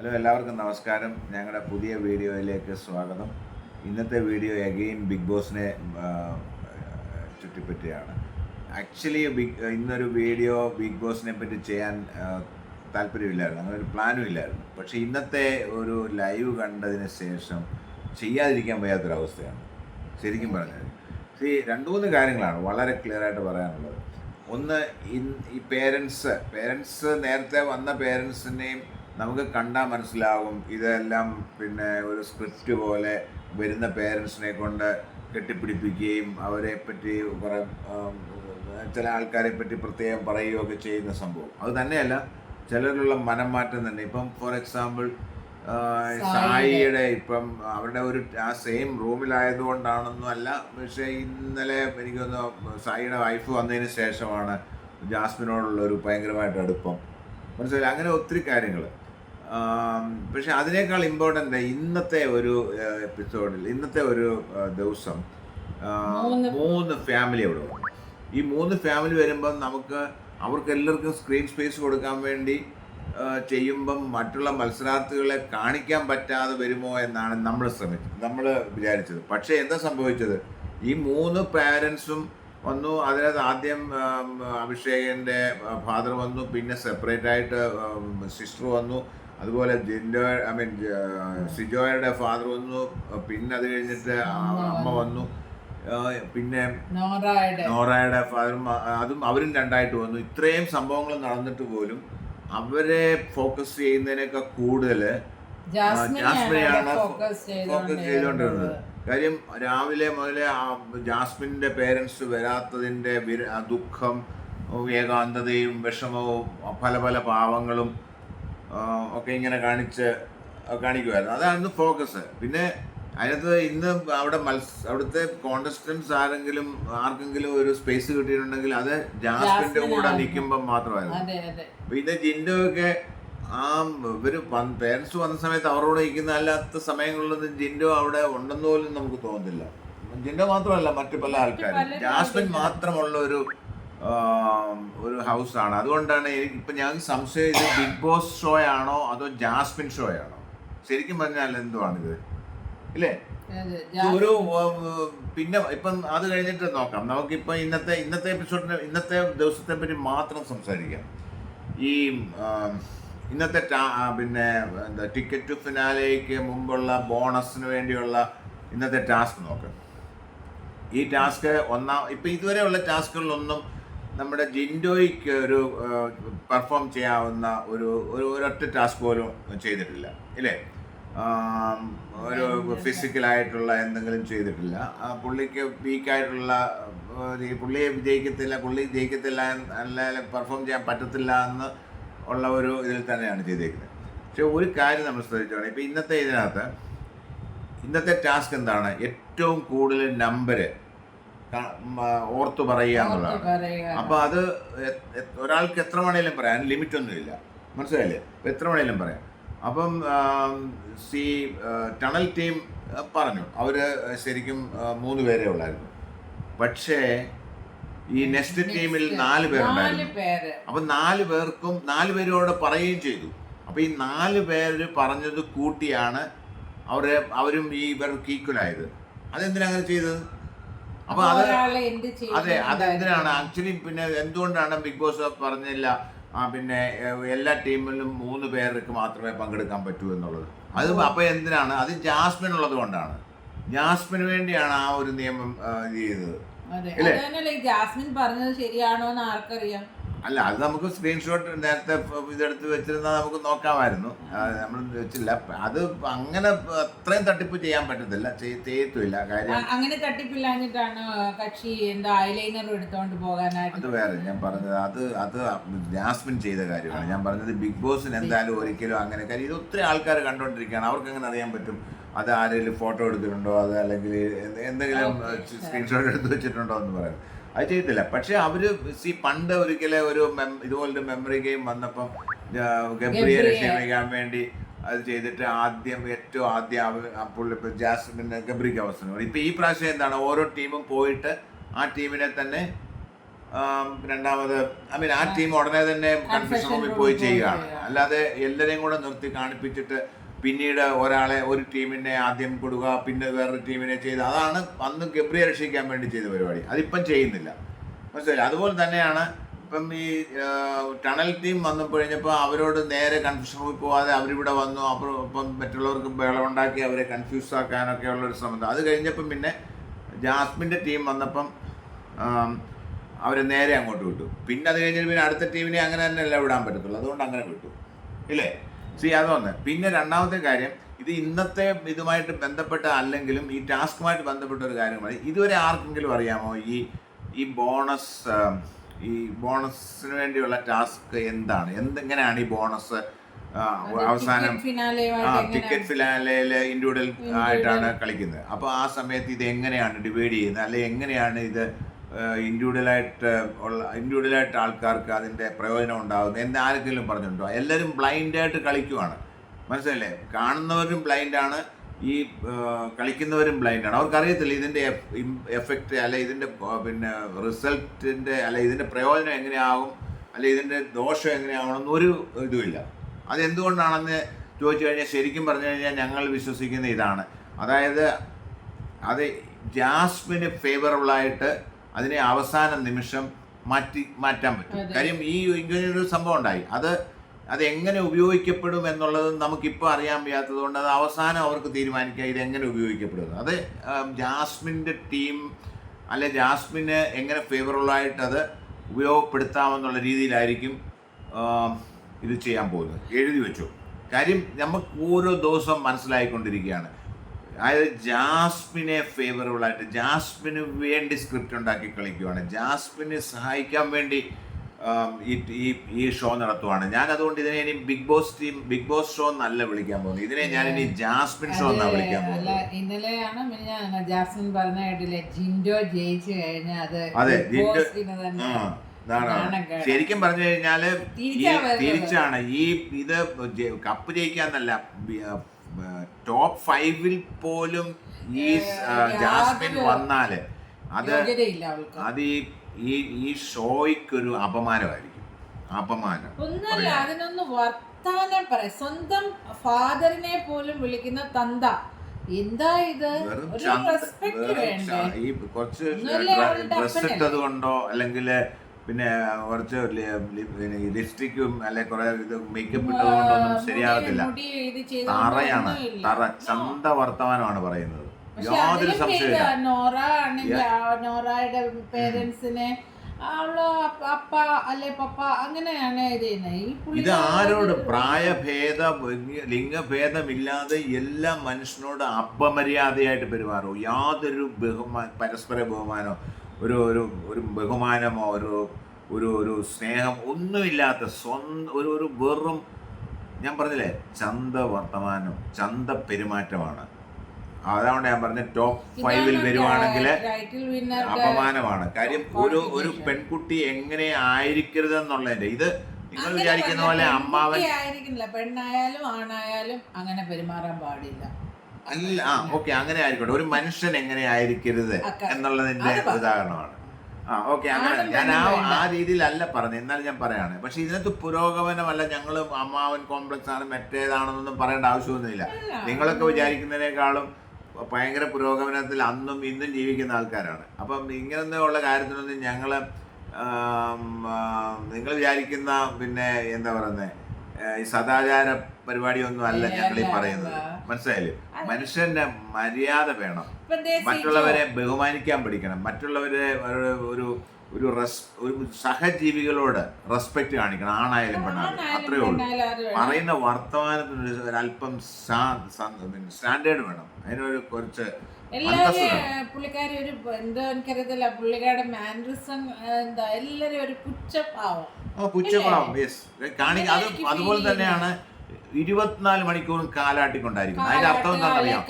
Hello എല്ലാവർക്കും നമസ്കാരം. ഞങ്ങളുടെ പുതിയ വീഡിയോയിലേക്ക് സ്വാഗതം. ഇന്നത്തെ വീഡിയോ അഗെയിൻ ബിഗ് ബോസിനെ ചുറ്റിപ്പറ്റിയാണ്. ആക്ച്വലി ബിഗ് ഇന്നൊരു വീഡിയോ ബിഗ് ബോസിനെ പറ്റി ചെയ്യാൻ താല്പര്യമില്ലായിരുന്നു. അങ്ങനെ ഒരു പ്ലാനും ഇല്ലായിരുന്നു. പക്ഷേ ഇന്നത്തെ ഒരു ലൈവ് കണ്ടതിന് ശേഷം ചെയ്യാതിരിക്കാൻ വയ്യാത്തൊരവസ്ഥയാണ്. ശരിക്കും പറഞ്ഞാൽ ഈ രണ്ട് മൂന്ന് കാര്യങ്ങളാണ് വളരെ ക്ലിയർ ആയിട്ട് പറയാനുള്ളത്. ഒന്ന് ഈ പേരൻസ് പേരൻസ് നേരത്തെ വന്ന പേരൻസിനെയും നമുക്ക് കണ്ടാൽ മനസ്സിലാവും. ഇതെല്ലാം പിന്നെ ഒരു സ്ക്രിപ്റ്റ് പോലെ വരുന്ന പേരൻസിനെ കൊണ്ട് കെട്ടിപ്പിടിപ്പിക്കുകയും അവരെ പറ്റി കുറേ ചില ആൾക്കാരെ പറ്റി പ്രത്യേകം പറയുകയൊക്കെ ചെയ്യുന്ന സംഭവം. അത് തന്നെയല്ല ചിലരിലുള്ള മനം മാറ്റം തന്നെ. ഇപ്പം ഫോർ എക്സാമ്പിൾ സായിയുടെ ഇപ്പം അവരുടെ ഒരു ആ സെയിം റൂമിലായതുകൊണ്ടാണെന്നും അല്ല പക്ഷേ ഇന്നലെ എനിക്കൊന്ന് സായിയുടെ വൈഫ് വന്നതിന് ശേഷമാണ് ജാസ്മിനോടുള്ള ഒരു ഭയങ്കരമായിട്ട് അടുപ്പം. മനസ്സിലായി? അങ്ങനെ ഒത്തിരി കാര്യങ്ങൾ പക്ഷെ അതിനേക്കാൾ ഇമ്പോർട്ടന്റ് ഇന്നത്തെ ഒരു എപ്പിസോഡിൽ ഇന്നത്തെ ഒരു ദിവസം മൂന്ന് ഫാമിലി അവിടെ വന്നു ഈ മൂന്ന് ഫാമിലി വരുമ്പം നമുക്ക് അവർക്ക് എല്ലാവർക്കും സ്ക്രീൻ സ്പേസ് കൊടുക്കാൻ വേണ്ടി ചെയ്യുമ്പം മറ്റുള്ള മത്സരാർത്ഥികളെ കാണിക്കാൻ പറ്റാതെ വരുമോ എന്നാണ് നമ്മൾ ശ്രമിച്ചത് നമ്മൾ വിചാരിച്ചത്. പക്ഷേ എന്താ സംഭവിച്ചത്? ഈ മൂന്ന് പാരൻസും വന്നു അതിനകത്ത് ആദ്യം അഭിഷേകന്റെ ഫാദർ വന്നു പിന്നെ സെപ്പറേറ്റ് ആയിട്ട് സിസ്റ്റർ വന്നു. അതുപോലെ ജിൻഡോ ഐ മീൻ സിജോയുടെ ഫാദർ വന്നു. പിന്നെ അത് കഴിഞ്ഞിട്ട് അമ്മ വന്നു. പിന്നെ നോറയുടെ. ഫാദറും അതും അവരും രണ്ടായിട്ട് വന്നു. ഇത്രയും സംഭവങ്ങൾ നടന്നിട്ട് പോലും അവരെ ഫോക്കസ് ചെയ്യുന്നതിനൊക്കെ കൂടുതൽ ജാസ്മിനെയാണ് ഫോക്കസ് ചെയ്തുകൊണ്ടിരുന്നത് കാര്യം രാവിലെ മുതലേ ആ ജാസ്മിന്റെ പേരൻസ് വരാത്തതിന്റെ ദുഃഖം ഏകാന്തതയും വിഷമവും പല പല പാവങ്ങളും ഒക്കെ ഇങ്ങനെ കാണിച്ച് കാണിക്കുമായിരുന്നു അതായിരുന്നു ഫോക്കസ് പിന്നെ അതിനകത്ത് ഇന്ന് അവിടെ മത്സ അവിടുത്തെ കോണ്ടസ്റ്റൻസ് ആരെങ്കിലും ആർക്കെങ്കിലും ഒരു സ്പേസ് കിട്ടിയിട്ടുണ്ടെങ്കിൽ അത് ജാസ്മിന്റെ കൂടെ നിൽക്കുമ്പോൾ നിൽക്കുമ്പം മാത്രമായിരുന്നു. പിന്നെ ജിൻഡോ ഒക്കെ ആ ഇവർ പേരൻസ് വന്ന സമയത്ത് അവരോട് ഇരിക്കുന്ന അല്ലാത്ത സമയങ്ങളിലൊന്നും ജിൻഡോ അവിടെ ഉണ്ടെന്ന് പോലും നമുക്ക് തോന്നുന്നില്ല ജിൻഡോ മാത്രമല്ല മറ്റു പല ആൾക്കാരും. ജാസ്മിൻ മാത്രമുള്ള ഒരു ഒരു ഹൗസാണ്. അതുകൊണ്ടാണ് എനിക്ക് ഇപ്പം ഞാൻ സംശയം ഇത് ബിഗ് ബോസ് ഷോ ആണോ അതോ ജാസ്മിൻ ഷോ ആണോ ശരിക്കും പറഞ്ഞാൽ എന്തുവാണിത്? ഇല്ലേ? ഒരു പിന്നെ ഇപ്പം അത് കഴിഞ്ഞിട്ട് നോക്കാം. നമുക്കിപ്പോൾ ഇന്നത്തെ ഇന്നത്തെ എപ്പിസോഡിന് ഇന്നത്തെ ദിവസത്തെ പറ്റി മാത്രം സംസാരിക്കാം. ഈ ഇന്നത്തെ പിന്നെ എന്താ ടിക്കറ്റ് ഫിനാലേക്ക് മുമ്പുള്ള ബോണസിന് വേണ്ടിയുള്ള ഇന്നത്തെ ടാസ്ക് നോക്കാം. ഈ ടാസ്ക് ഒന്നാം ഇപ്പം ഇതുവരെയുള്ള ടാസ്കുകളിലൊന്നും നമ്മുടെ ജിൻഡോയ്ക്ക് ഒരു പെർഫോം ചെയ്യാവുന്ന ഒരു ഒരു ഒരൊറ്റ ടാസ്ക് പോലും ചെയ്തിട്ടില്ല ഇല്ലേ? ഒരു ഫിസിക്കലായിട്ടുള്ള എന്തെങ്കിലും ചെയ്തിട്ടില്ല. പുള്ളിക്ക് വീക്കായിട്ടുള്ള പുള്ളിയെ വിജയിക്കത്തില്ല പുള്ളി ജയിക്കത്തില്ല അല്ലെങ്കിൽ അല്ല പെർഫോം ചെയ്യാൻ പറ്റത്തില്ല എന്ന് ഉള്ള ഒരു ഇതിൽ തന്നെയാണ് ചെയ്തേക്കുന്നത്. പക്ഷെ ഒരു കാര്യം നമ്മൾ ശ്രദ്ധിച്ചോണം. ഇപ്പം ഇന്നത്തെ ഇതിനകത്ത് ഇന്നത്തെ ടാസ്ക് എന്താണ്? ഏറ്റവും കൂടുതൽ നമ്പര് ഓർത്തു പറയുക എന്നുള്ളതാണ്. പറയുക. അപ്പൊ അത് ഒരാൾക്ക് എത്ര വേണേലും പറയാം. ലിമിറ്റ് ഒന്നുമില്ല മനസ്സിലായില്ലേ? എത്ര വേണേലും പറയാം. അപ്പം സി ടണൽ ടീം പറഞ്ഞു. അവർ ശരിക്കും മൂന്ന് പേരെ ഉള്ളായിരുന്നു. പക്ഷേ ഈ നെക്സ്റ്റ് ടീമിൽ നാല് പേരുണ്ടായിരുന്നു. അപ്പം നാല് പേർക്കും നാല് പേരോട് പറയുകയും ചെയ്തു. അപ്പൊ ഈ നാല് പേര് പറഞ്ഞത് കൂട്ടിയാണ് അവരെ അവരും ഈ ഇവർക്ക് ഈക്വൽ ആയത് അതെന്തിനാ അങ്ങനെ ചെയ്തത്? അപ്പൊ അത് അതെ അതെന്തിനാണ്? ആക്ച്വലി പിന്നെ എന്തുകൊണ്ടാണ് ബിഗ് ബോസ് പറഞ്ഞില്ല? ആ പിന്നെ എല്ലാ ടീമിലും മൂന്ന് പേർക്ക് മാത്രമേ പങ്കെടുക്കാൻ പറ്റൂ എന്നുള്ളത്. അത് അപ്പൊ എന്തിനാണ്? അത് ജാസ്മിൻ ഉള്ളത് കൊണ്ടാണ്. ജാസ്മിന് വേണ്ടിയാണ് ആ ഒരു നിയമം ചെയ്തത്. ജാസ്മിൻ പറഞ്ഞത് ശരിയാണോ എന്ന് ആർക്കറിയാം? അല്ല അത് നമുക്ക് സ്ക്രീൻഷോട്ട് നേരത്തെ ഇതെടുത്ത് വെച്ചിരുന്നാൽ നമുക്ക് നോക്കാമായിരുന്നു. നമ്മൾ വെച്ചില്ല. അത് അങ്ങനെ അത്രയും തട്ടിപ്പ് ചെയ്യാൻ പറ്റത്തില്ല. ചെയ്- ചെയ്യത്തുമില്ല. കാര്യം അങ്ങനെ തട്ടിപ്പില്ലാഞ്ഞിട്ടാണ് കക്ഷി എന്താ ഐലൈനർ എടുത്തോണ്ട് പോകാനായിട്ട് അത് വേറെ ഞാൻ പറഞ്ഞത് അത് അത് ജാസ്മിൻ ചെയ്ത കാര്യമാണ്. ഞാൻ പറഞ്ഞത് ബിഗ് ബോസിന് എന്തായാലും ഒരിക്കലും അങ്ങനെ കാര്യം. ഇത് ഒത്തിരി ആൾക്കാർ കണ്ടുകൊണ്ടിരിക്കുകയാണ് അവർക്ക് അങ്ങനെ അറിയാൻ പറ്റും. അത് ആരെങ്കിലും ഫോട്ടോ എടുത്തിട്ടുണ്ടോ? അത് അല്ലെങ്കിൽ എന്തെങ്കിലും സ്ക്രീൻഷോട്ട് എടുത്ത് വെച്ചിട്ടുണ്ടോ എന്ന് പറയാം. അത് ചെയ്തില്ല പക്ഷെ അവർ സി പണ്ട് ഒരിക്കലെ ഒരു ഇതുപോലൊരു മെമ്മറി ഗെയിം വന്നപ്പം ഗബ്രിയെ. രക്ഷയിക്കാൻ വേണ്ടി അത് ചെയ്തിട്ട് ആദ്യം ഏറ്റവും ആദ്യം അപ്പോൾ പുള്ളി ഇപ്പൊ ജാസ്മിന് ഗബ്രിക്ക് അവസരം. ഇപ്പൊ ഈ പ്രാവശ്യം എന്താണ് ഓരോ ടീമും പോയിട്ട് ആ ടീമിനെ തന്നെ രണ്ടാമത് ഐ മീൻ ആ ടീം ഉടനെ തന്നെ കൺഫ്യൂഷൻ റൂമിൽ പോയി പോയി ചെയ്യുകയാണ് അല്ലാതെ എല്ലാവരെയും കൂടെ നിർത്തി കാണിപ്പിച്ചിട്ട് പിന്നീട് ഒരാളെ ഒരു ടീമിനെ ആദ്യം കൊടുക്കുക പിന്നെ വേറൊരു ടീമിനെ ചെയ്ത് അതാണ് അന്ന് ഗബ്രിയെ രക്ഷിക്കാൻ വേണ്ടി ചെയ്ത പരിപാടി. അതിപ്പം ചെയ്യുന്നില്ല. മനസ്സിലായി അതുപോലെ തന്നെയാണ് ഇപ്പം ഈ ടണൽ ടീം വന്നു കഴിഞ്ഞപ്പോൾ അവരോട് നേരെ കൺഫ്യൂഷൻ റൂമിൽ പോവാതെ അവരിവിടെ വന്നു. അപ്പോൾ ഇപ്പം മറ്റുള്ളവർക്ക് ബഹളമുണ്ടാക്കി അവരെ കൺഫ്യൂസ് ആക്കാനൊക്കെ ഉള്ളൊരു ശ്രമം അത് കഴിഞ്ഞപ്പം പിന്നെ ജാസ്മിന്റെ ടീം വന്നപ്പം അവരെ നേരെ അങ്ങോട്ട് വിട്ടു. പിന്നെ അത് കഴിഞ്ഞിട്ട് പിന്നെ അടുത്ത ടീമിനെ അങ്ങനെ തന്നെ അല്ല വിടാൻ പറ്റത്തുള്ളൂ. അതുകൊണ്ട് അങ്ങനെ വിട്ടു. ഇല്ലേ? സി അതൊന്ന് പിന്നെ രണ്ടാമത്തെ കാര്യം ഇത് ഇന്നത്തെ ഇതുമായിട്ട് ബന്ധപ്പെട്ട അല്ലെങ്കിലും ഈ ടാസ്കുമായിട്ട് ബന്ധപ്പെട്ട ഒരു കാര്യമാണ്. ഇതുവരെ ആർക്കെങ്കിലും അറിയാമോ? ഈ ഈ ബോണസ് ഈ ബോണസിന് വേണ്ടിയുള്ള ടാസ്ക് എന്താണ്? എന്തെങ്ങനെയാണ് ഈ ബോണസ് അവസാനം ആ ടിക്കറ്റ് ഫിനാലയിൽ ഇൻഡിവിജ്വൽ ആയിട്ടാണ് കളിക്കുന്നത്. അപ്പോൾ ആ സമയത്ത് ഇത് എങ്ങനെയാണ് ഡിവൈഡ് ചെയ്യുന്നത്? അല്ലെങ്കിൽ എങ്ങനെയാണ് ഇത് ഇൻഡിവിജ്വലായിട്ട് ഉള്ള ഇൻഡിവിജ്വലായിട്ട് ആൾക്കാർക്ക് അതിന്റെ പ്രയോജനം ഉണ്ടാകുന്നത് എന്ന് ആരെങ്കിലും പറഞ്ഞിട്ടുണ്ടോ? എല്ലാവരും ബ്ലൈൻഡായിട്ട് കളിക്കുവാണ്. മനസ്സിലല്ലേ കാണുന്നവരും ബ്ലൈൻഡാണ് ഈ കളിക്കുന്നവരും ബ്ലൈൻഡാണ്. അവർക്കറിയത്തില്ല ഇതിന്റെ എഫക്റ്റ് അല്ലെ ഇതിന്റെ പിന്നെ റിസൾട്ടിന്റെ അല്ലെ ഇതിന്റെ പ്രയോജനം എങ്ങനെയാകും അല്ലെ ഇതിന്റെ ദോഷം എങ്ങനെയാവണമെന്ന് ഒരു ഇതുമില്ല. അതെന്തുകൊണ്ടാണെന്ന് ചോദിച്ചു കഴിഞ്ഞാൽ ശരിക്കും പറഞ്ഞു കഴിഞ്ഞാൽ ഞങ്ങൾ വിശ്വസിക്കുന്ന ഇതാണ്. അതായത് അത് ജാസ്മിന് ഫേവറബിളായിട്ട് അതിനെ അവസാന നിമിഷം മാറ്റി മാറ്റാൻ പറ്റും. കാര്യം ഈ ഒരു സംഭവം ഉണ്ടായി അത് അത് എങ്ങനെ ഉപയോഗിക്കപ്പെടും എന്നുള്ളത് നമുക്കിപ്പോൾ അറിയാൻ വയ്യാത്തത് കൊണ്ട് അത് അവസാനം അവർക്ക് തീരുമാനിക്കുക ഇത് എങ്ങനെ ഉപയോഗിക്കപ്പെടും അത് ജാസ്മിന്റെ ടീം അല്ലെ ജാസ്മിന് എങ്ങനെ ഫേവറബിളായിട്ട് അത് ഉപയോഗപ്പെടുത്താമെന്നുള്ള രീതിയിലായിരിക്കും ഇത് ചെയ്യാൻ പോകുന്നത്. എഴുതി വെച്ചു. കാര്യം നമുക്ക് ഓരോ ദിവസവും മനസ്സിലായിക്കൊണ്ടിരിക്കുകയാണ്. അതായത് ജാസ്മിനെ ഫേവറബിൾ ആയിട്ട് ജാസ്മിന് വേണ്ടി സ്ക്രിപ്റ്റ് ഉണ്ടാക്കി കളിക്കുവാണ്. ജാസ്മിനെ സഹായിക്കാൻ വേണ്ടി ഈ ഈ ഷോ നടത്തുവാണ്. ഞാൻ അതുകൊണ്ട് ഇതിനെ ഇനി big boss team big boss show എന്നല്ല വിളിക്കാൻ പോകുന്നത്. ഇതിനെ ഞാൻ ഇനി ജാസ്മിൻ ഷോ എന്നാ വിളിക്കാൻ പോകുന്നു പോകുന്നത്. ഇന്നലെയാണ് ജാസ്മിൻ പറഞ്ഞ കേട്ടില്ലേ? ജിൻഡോ ജയിച്ചു കഴിഞ്ഞാൽ അത് അതെ, ജിൻഡോ- ശരിക്കും പറഞ്ഞു കഴിഞ്ഞാൽ തിരിച്ചാണ്. ഈ ഇത് കപ്പ് ജയിക്കാന്നല്ല ടോപ്പ് ഫൈവിൽ പോലും ഈ ജാസ്മിൻ വന്നാൽ വന്നാൽ അത് അത് ഈ ഈ ഈ ഷോയ്ക്കൊരു അപമാനമായിരിക്കും. അപമാനം. ഒന്നല്ല. അതിനൊന്ന് വർത്താനം പറ സ്വന്തം ഫാദറിനെ പോലും വിളിക്കുന്ന തന്ത. എന്താ ഇത്? ഈ കുറച്ച് ഡ്രസ് ഇട്ടത് കൊണ്ടോ അല്ലെങ്കിൽ പിന്നെ കുറച്ച് ലിപ്സ്റ്റിക്കും അല്ലെ കുറെ ഇത് മേക്കപ്പ് ഇട്ടതുകൊണ്ടൊന്നും ശരിയാകത്തില്ല തറയാണ്. തറ ചന്ത വർത്തമാനമാണ് പറയുന്നത്. യാതൊരു സംശയമില്ല നോറ ആണെങ്കിൽ നോറയുടെ പേരൻസിനെ അപ്പ അല്ലെ പപ്പ അങ്ങനെയാണ് ഇത് ആരോട്? പ്രായഭേദ ലിംഗഭേദമില്ലാതെ എല്ലാ മനുഷ്യനോട് അപമര്യാദയായിട്ട് പെരുമാറും. യാതൊരു ബഹുമാ പരസ്പര ബഹുമാനമോ ഒരു ഒരു ഒരു ബഹുമാനമോ ഒരു ഒരു ഒരു സ്നേഹം ഒന്നുമില്ലാത്ത സ്വന്തം ഒരു ഒരു വെറും ഞാൻ പറഞ്ഞില്ലേ ചന്ത വർത്തമാനം ചന്ത പെരുമാറ്റമാണ്. അതാണ് ഞാൻ പറഞ്ഞ ടോപ്പ് ഫൈവിൽ വരുവാണെങ്കിൽ അപമാനമാണ്. കാര്യം ഒരു ഒരു പെൺകുട്ടി എങ്ങനെ ആയിരിക്കരുതെന്നുള്ളതിന്റെ ഇത് നിങ്ങൾ വിചാരിക്കുന്ന പോലെ അമ്മാവൻ ആയിരിക്കുന്നില്ല. പെണ്ണായാലും ആണായാലും അങ്ങനെ പെരുമാറാൻ പാടില്ല. അല്ല ആ ഓക്കെ അങ്ങനെ ആയിക്കോട്ടെ. ഒരു മനുഷ്യൻ എങ്ങനെ ആയിരിക്കരുത് എന്നുള്ളതിന്റെ ഉദാഹരണമാണ്. ആ ഓക്കെ അങ്ങനെ. ഞാൻ ആ ആ രീതിയിലല്ല പറഞ്ഞത്. എന്നാലും ഞാൻ പറയാണ്. പക്ഷെ ഇതിനകത്ത് പുരോഗമനമല്ല. ഞങ്ങൾ അമ്മാവൻ കോംപ്ലക്സ് ആണ് മറ്റേതാണെന്നൊന്നും പറയേണ്ട ആവശ്യമൊന്നുമില്ല. നിങ്ങളൊക്കെ വിചാരിക്കുന്നതിനേക്കാളും ഭയങ്കര പുരോഗമനത്തിൽ അന്നും ഇന്നും ജീവിക്കുന്ന ആൾക്കാരാണ്. അപ്പം ഇങ്ങനെയുള്ള ഉള്ള കാര്യത്തിനൊന്നും ഞങ്ങൾ നിങ്ങൾ വിചാരിക്കുന്ന പിന്നെ എന്താ പറയുന്നത് ഈ സദാചാര പരിപാടിയൊന്നും അല്ല ഞങ്ങൾ ഈ പറയുന്നത്. മനസ്സിലായില്ലേ? മനുഷ്യന്റെ മര്യാദ വേണം. മറ്റുള്ളവരെ ബഹുമാനിക്കാൻ പഠിക്കണം മറ്റുള്ളവരെ ഒരു ഒരു റെസ് ഒരു സഹജീവികളോട് റെസ്പെക്ട് കാണിക്കണം. ആണായാലും പെണ്ണായാലും. അത്രയേ ഉള്ളൂ. പറയുന്ന വർത്തമാനത്തിന് ഒരു- അല്പം സ്റ്റാൻഡേർഡ് വേണം. അതിനൊരു കുറച്ച് എല്ലാവരും പുള്ളിക്കാരി ഒരു എന്തോ എനിക്കറിയത്തില്ല. പുള്ളിക്കാരുടെ മാൻഡ്രിസം എന്താ എല്ലാരും ഒരു പുച്ഛഭാവം. ഓ പുച്ഛഭാവം യെസ് കാണി അത് അതുപോലെ തന്നെയാണ് ഇരുപത്തിനാല് മണിക്കൂറും കാലാട്ടിക്കൊണ്ടായിരിക്കും അതിന്റെ അർത്ഥം എന്താണെന്നറിയാം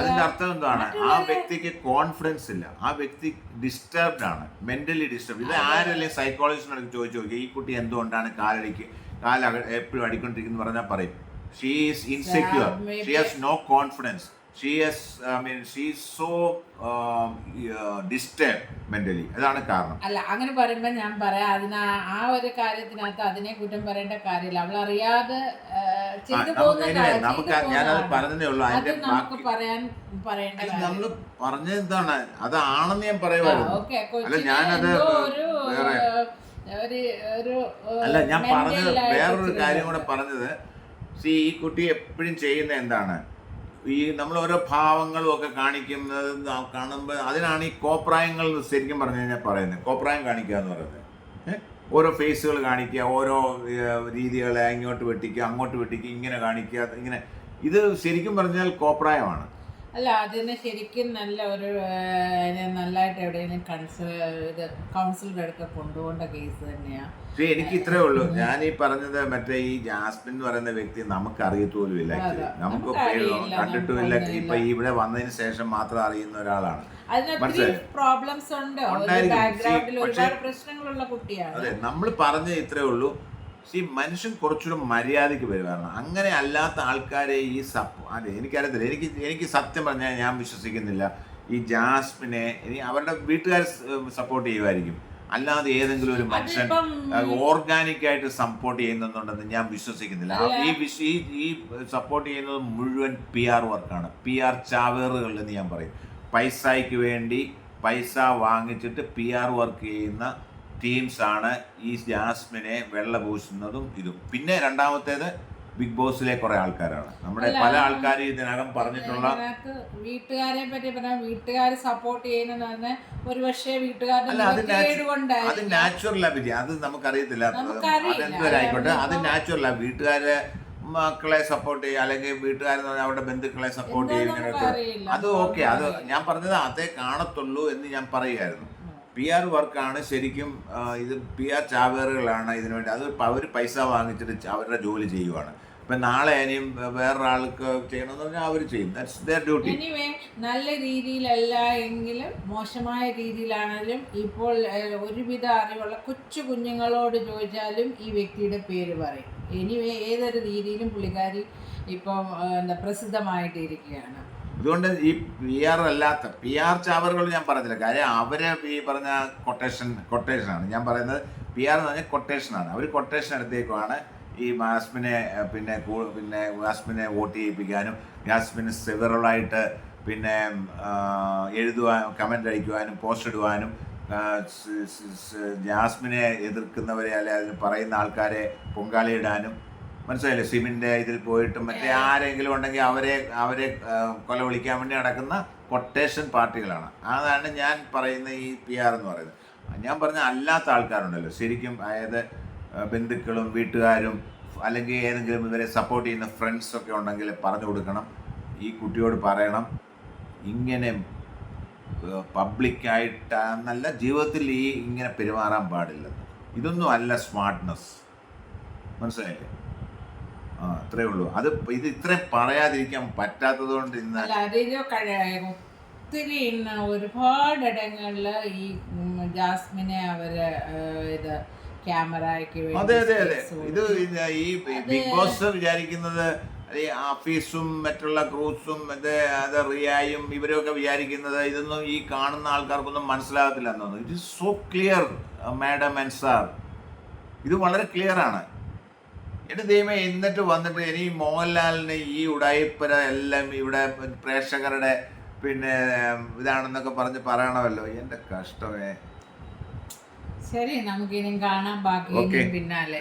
അതിന്റെ അർത്ഥം എന്താണ്? ആ വ്യക്തിക്ക് കോൺഫിഡൻസ് ഇല്ല. ആ വ്യക്തി ഡിസ്റ്റർബ്ഡ് ആണ്. മെന്റലി ഡിസ്റ്റർബ് ഇത് ആരല്ലേ സൈക്കോളജിസ്റ്റിനോട് ചോദിച്ചു നോക്കി ഈ കുട്ടി എന്തുകൊണ്ടാണ് കാലടിക്ക് കാല എപ്പോഴും അടിക്കൊണ്ടിരിക്കുന്നു പറഞ്ഞാൽ പറയും. She is insecure she has no confidence she is I mean she so disturbed mentally അതാണ് കാരണം. അല്ല അങ്ങനെ പറയുമ്പോൾ ഞാൻ പറയാം അതിന് ആ- ഒരു കാര്യത്തിനകത്ത് അതിനെ കുറ്റം പറയേണ്ട കാര്യമില്ല. അവൾ അറിയാതെ നമുക്ക് ഞാനത്. പറഞ്ഞതേ ഉള്ളൂ. അത് അതിന്റെ നമുക്ക് പറയാൻ പറയേണ്ട നമ്മൾ പറഞ്ഞത് എന്താണ്? അതാണെന്ന് ഞാൻ പറയുമായിരുന്നു. അല്ല, ഞാനത് അല്ല ഞാൻ പറഞ്ഞത് വേറൊരു കാര്യം കൂടെ പറഞ്ഞത് സി ഈ കുട്ടി എപ്പോഴും ചെയ്യുന്ന എന്താണ്? ഈ നമ്മൾ ഓരോ ഭാവങ്ങളും ഒക്കെ കാണിക്കുന്നത് കാണുമ്പോൾ അതിനാണ് ഈ കോപ്രായങ്ങൾ ശരിക്കും പറഞ്ഞു കഴിഞ്ഞാൽ പറയുന്നത്. കോപ്രായം കാണിക്കുക എന്ന് പറയുന്നത്. ഓരോ ഫേസുകൾ കാണിക്കുക ഓരോ രീതികളെ ഇങ്ങോട്ട് വെട്ടിക്കുക അങ്ങോട്ട് വെട്ടിക്കുക ഇങ്ങനെ കാണിക്കുക ഇങ്ങനെ. ഇത് ശരിക്കും പറഞ്ഞാൽ കോപ്രായമാണ്. അല്ല അതിന് ശരിക്കും നല്ല ഒരു നല്ലതായിട്ട് എവിടെയെങ്കിലും കൺസ ഇത് കൗൺസിലറുടെ അടുക്ക കൊണ്ടുപോകേണ്ട കേസ് തന്നെയാണ് പക്ഷേ എനിക്ക് ഇത്രേ ഉള്ളൂ. ഞാൻ ഈ പറഞ്ഞത് മറ്റേ ഈ ജാസ്മിൻ എന്ന് പറയുന്ന വ്യക്തി നമുക്ക് അറിയത്തോലും ഇല്ല. നമുക്ക് കണ്ടിട്ടും ഇല്ല കണ്ടിട്ടുമില്ല. ഇപ്പൊ ഇവിടെ വന്നതിന് ശേഷം മാത്രം അറിയുന്ന ഒരാളാണ്. പ്രോബ്ലംസ് ഉണ്ട്. ബാക്ക്ഗ്രൗണ്ടിൽ ഒരുപാട് പ്രശ്നങ്ങളുള്ള കുട്ടിയാണ്. അതെ നമ്മൾ പറഞ്ഞ ഇത്രേ ഉള്ളൂ. ഈ മനുഷ്യൻ കുറച്ചുകൂടെ മര്യാദയ്ക്ക് പെരുമാറണം അങ്ങനെ അല്ലാത്ത ആൾക്കാരെ ഈ സപ്പ് അതെ എനിക്കറിയത്തില്ല. എനിക്ക് എനിക്ക് സത്യം പറഞ്ഞാൽ ഞാൻ വിശ്വസിക്കുന്നില്ല. ഈ ജാസ്മിനെ ഇനി അവരുടെ വീട്ടുകാർ സപ്പോർട്ട് ചെയ്യുമായിരിക്കും. അല്ലാതെ ഏതെങ്കിലും ഒരു മനുഷ്യൻ ഓർഗാനിക് ആയിട്ട് സപ്പോർട്ട് ചെയ്യുന്നുണ്ടെന്ന് ഞാൻ വിശ്വസിക്കുന്നില്ല. ഈ ഈ ഈ സപ്പോർട്ട് ചെയ്യുന്നത് മുഴുവൻ പി ആർ വർക്കാണ് പി ആർ ചാവേറുകൾ എന്ന് ഞാൻ പറയും. പൈസയ്ക്ക് വേണ്ടി പൈസ വാങ്ങിച്ചിട്ട് പി ആർ വർക്ക് ചെയ്യുന്ന ടീംസ് ആണ് ഈ ജാസ്മിനെ വെള്ള പൂശുന്നതും ഇതും. പിന്നെ രണ്ടാമത്തേത് ബിഗ് ബോസിലെ കുറെ ആൾക്കാരാണ്. നമ്മുടെ പല ആൾക്കാരും ഇതിനകം പറഞ്ഞിട്ടുള്ള വീട്ടുകാരെ പറ്റി പറഞ്ഞാൽ വീട്ടുകാർ സപ്പോർട്ട് ചെയ്യുന്ന തന്നെ ഒരു പക്ഷേ വീട്ടുകാരുടെ അത് നാച്ചുറൽ അഭിജി അത് നമുക്കറിയത്തില്ല. നമുക്കറിയില്ല. അത് നാച്ചുറൽ വീട്ടുകാരെ മക്കളെ സപ്പോർട്ട് ചെയ്യുക അല്ലെങ്കിൽ വീട്ടുകാരെന്ന് പറഞ്ഞാൽ അവരുടെ ബന്ധുക്കളെ സപ്പോർട്ട് അറിയില്ല. അത് ഓക്കെ അത് ഞാൻ പറഞ്ഞത് അതേ കാണത്തുള്ളൂ എന്ന് ഞാൻ പറയുമായിരുന്നു പി ആർ വർക്കാണ് ശരിക്കും ഇത് പി ആർ ചാവേറുകളാണ് ഇതിനു വേണ്ടി. അത് അവർ പൈസ വാങ്ങിച്ചിട്ട് അവരുടെ ജോലി ചെയ്യുവാണ്. ഇപ്പം നാളെ ഇനിയും വേറൊരാൾക്ക് ചെയ്യണമെന്ന് പറഞ്ഞാൽ അവർ ചെയ്യും. ദാറ്റ്സ് ദർ ഡ്യൂട്ടി എനിവേ നല്ല രീതിയിലല്ല എങ്കിലും മോശമായ രീതിയിലാണെങ്കിലും ഇപ്പോൾ ഒരുവിധ അറിവുള്ള കൊച്ചു കുഞ്ഞുങ്ങളോട് ചോദിച്ചാലും ഈ വ്യക്തിയുടെ പേര് പറയും. എനിവേ ഏതൊരു രീതിയിലും പുള്ളിക്കാരി ഇപ്പം എന്താ പ്രസിദ്ധമായിട്ടിരിക്കുകയാണ്. അതുകൊണ്ട് ഈ പി ആർ അല്ലാത്ത പി ആർ ചാവറുകൾ ഞാൻ പറഞ്ഞില്ല കാര്യം അവരെ ഈ പറഞ്ഞ കൊട്ടേഷൻ കൊട്ടേഷനാണ് ഞാൻ പറയുന്നത് പി ആർ എന്ന് പറഞ്ഞാൽ കൊട്ടേഷനാണ് അവർ കൊട്ടേഷൻ എടുത്തേക്കുമാണ് ഈ മാസ്മിനെ പിന്നെ പിന്നെ ജാസ്മിനെ വോട്ട് ചെയ്യിപ്പിക്കാനും യാസ്മിന് സെവറലായിട്ട് പിന്നെ എഴുതുവാൻ കമന്റ് അടിക്കുവാനും പോസ്റ്റ് ഇടുവാനും ജാസ്മിനെ എതിർക്കുന്നവരെ അല്ലെ അതിന് പറയുന്ന ആൾക്കാരെ പൊങ്കാലയിടാനും മനസ്സിലായില്ലേ? സിമിന്റെ ഇതിൽ പോയിട്ട് മറ്റേ ആരെങ്കിലും ഉണ്ടെങ്കിൽ അവരെ അവരെ കൊല വിളിക്കാൻ വേണ്ടി നടക്കുന്ന കൊട്ടേഷൻ പാർട്ടികളാണ്. അതാണ് ഞാൻ പറയുന്ന ഈ പി ആർ എന്ന് പറയുന്നത്. ഞാൻ പറഞ്ഞ അല്ലാത്ത ആൾക്കാരുണ്ടല്ലോ. ശരിക്കും അതായത് ബന്ധുക്കളും വീട്ടുകാരും അല്ലെങ്കിൽ ഏതെങ്കിലും ഇവരെ സപ്പോർട്ട് ചെയ്യുന്ന ഫ്രണ്ട്സ് ഒക്കെ ഉണ്ടെങ്കിൽ പറഞ്ഞു കൊടുക്കണം. ഈ കുട്ടിയോട് പറയണം. ഇങ്ങനെ പബ്ലിക്കായിട്ട് എന്നല്ല ജീവിതത്തിൽ ഈ ഇങ്ങനെ പെരുമാറാൻ പാടില്ല. ഇതൊന്നും അല്ല സ്മാർട്ട്നെസ് മനസ്സിലായില്ലേ? അത്രേ ഉള്ളൂ. അത് ഇത് ഇത്രയും പറയാതിരിക്കാൻ പറ്റാത്തത് കൊണ്ട് ഇന്ന് ഒത്തിരി ഇന്ന് ഒരുപാട് ഇടങ്ങളിൽ ഈ ജാസ്മിനെ അവർ ഇത് ക്യാമറയ്ക്ക് അതെ അതെ അതെ. ഇത് ഈ ബിഗ് ബോസ് വിചാരിക്കുന്നത് ഈ ആഫീസും മറ്റുള്ള ക്രൂസും അതേ അത് റിയായും ഇവരൊക്കെ വിചാരിക്കുന്നത് ഇതൊന്നും ഈ കാണുന്ന ആൾക്കാർക്കൊന്നും മനസ്സിലാകത്തില്ല എന്നൊന്നും it is so clear madam and sir ഇത് വളരെ ക്ലിയർ ആണ്. എന്റെ ദൈവമേ എന്നിട്ട് വന്നിട്ട് ഇനി മോഹൻലാലിന് ഈ ഉടായിപ്പര എല്ലാം ഇവിടെ പ്രേക്ഷകരുടെ പിന്നെ ഇതാണെന്നൊക്കെ പറഞ്ഞ് പറയണമല്ലോ. എന്റെ കഷ്ടമേ. ശരി നമുക്ക് ഇനി കാണാം. ബാക്കി. പിന്നാലെ.